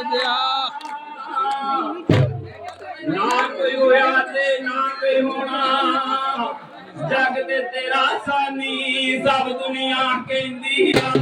ਭਜਿਆ ਨਾ ਕੋਈ ਹੋਇਆ ਤੇ ਨਾ ਕੋਈ ਹੋਣਾ। ਜਗ ਤੇ ਤੇਰਾ ਸਾਨੀ, ਸਭ ਦੁਨੀਆ ਕਹਿੰਦੀ ਆ।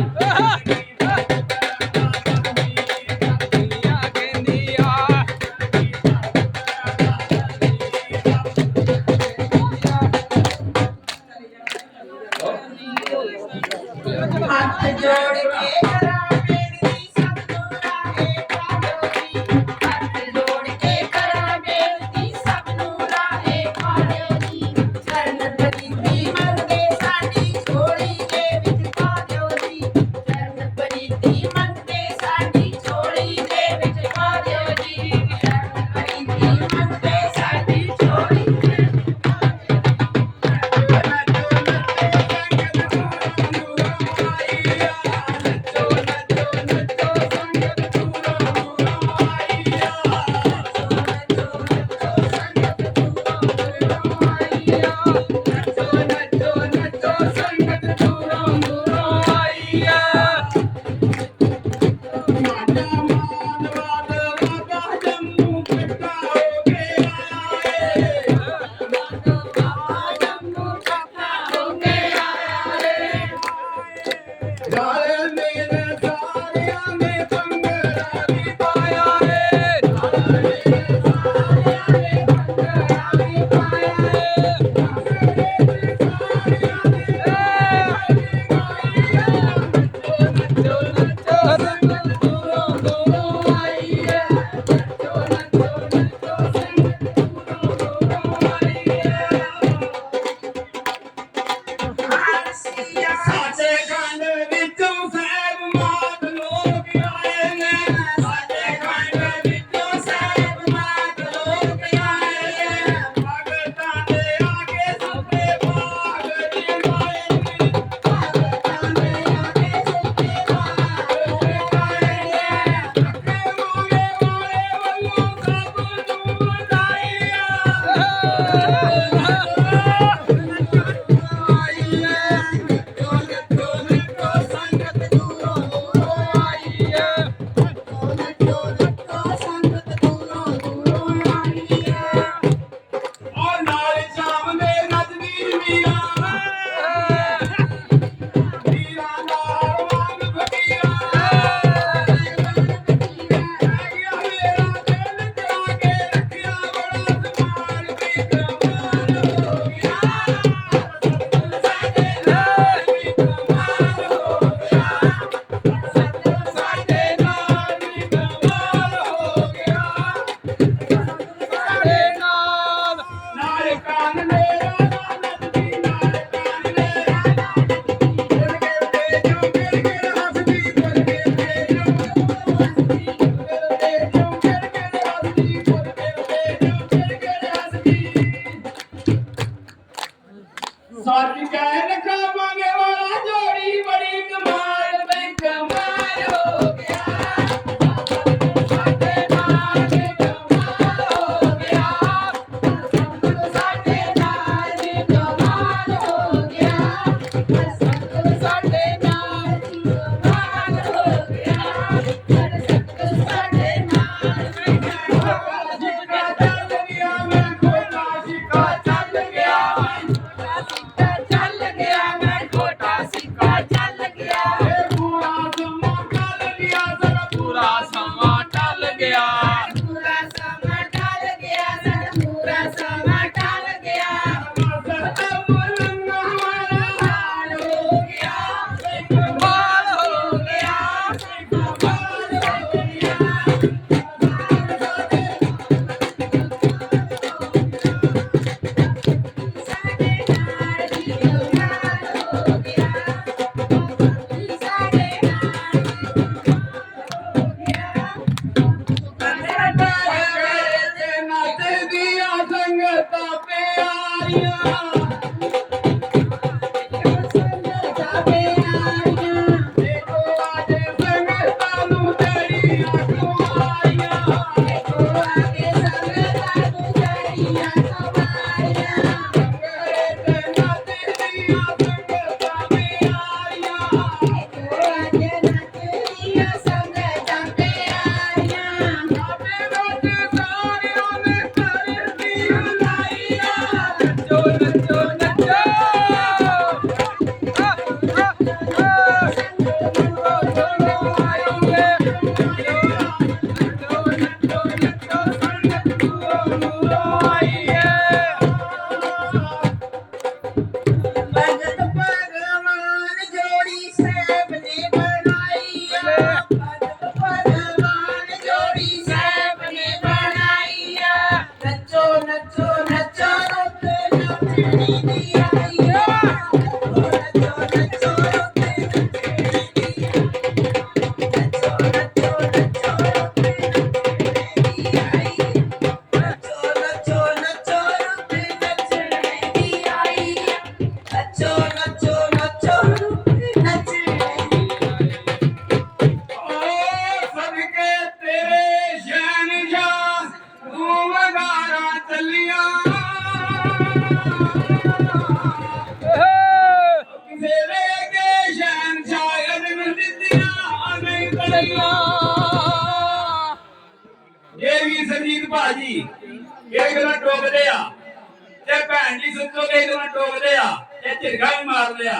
ਮਾਰ ਲਿਆ ਇਹ ਝਿਰਗਾ ਹੀ ਮਾਰ ਲਿਆ।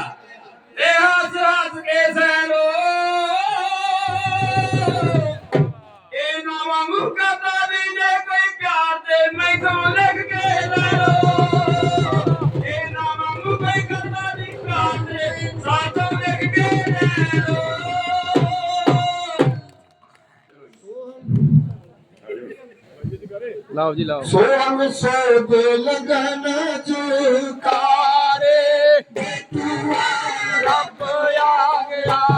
ਤੇ ਹੱਸ ਹੱਸ ਕੇ ਸੈਰੋ ਇਹ ਨਾ ਵਾਂਗੂ ਕਹਤਾ ਵੀ ਜੇ ਕੋਈ ਪਿਆਰ ਤੇ ਮੈਥੋਂ ਲਿਖ ਕੇ ਲੈ ਲੋ ਇਹ ਨਾ ਵਾਂਗੂ ਕੋਈ ਕਹਤਾ ਵੀ ਪਿਆਰ ਤੇ ਸਾਥੋਂ ਲਿਖ ਕੇ ਲੈ ਲੋ ਲਾਓ ਜੀ ਲਾਓ। ਸੋ ਹਮ ਸੋ ਦੇ ਲਗਨ ਜੁਕਾਰੇ ਤੂੰ ਰੱਬ ਆ ਗਿਆ।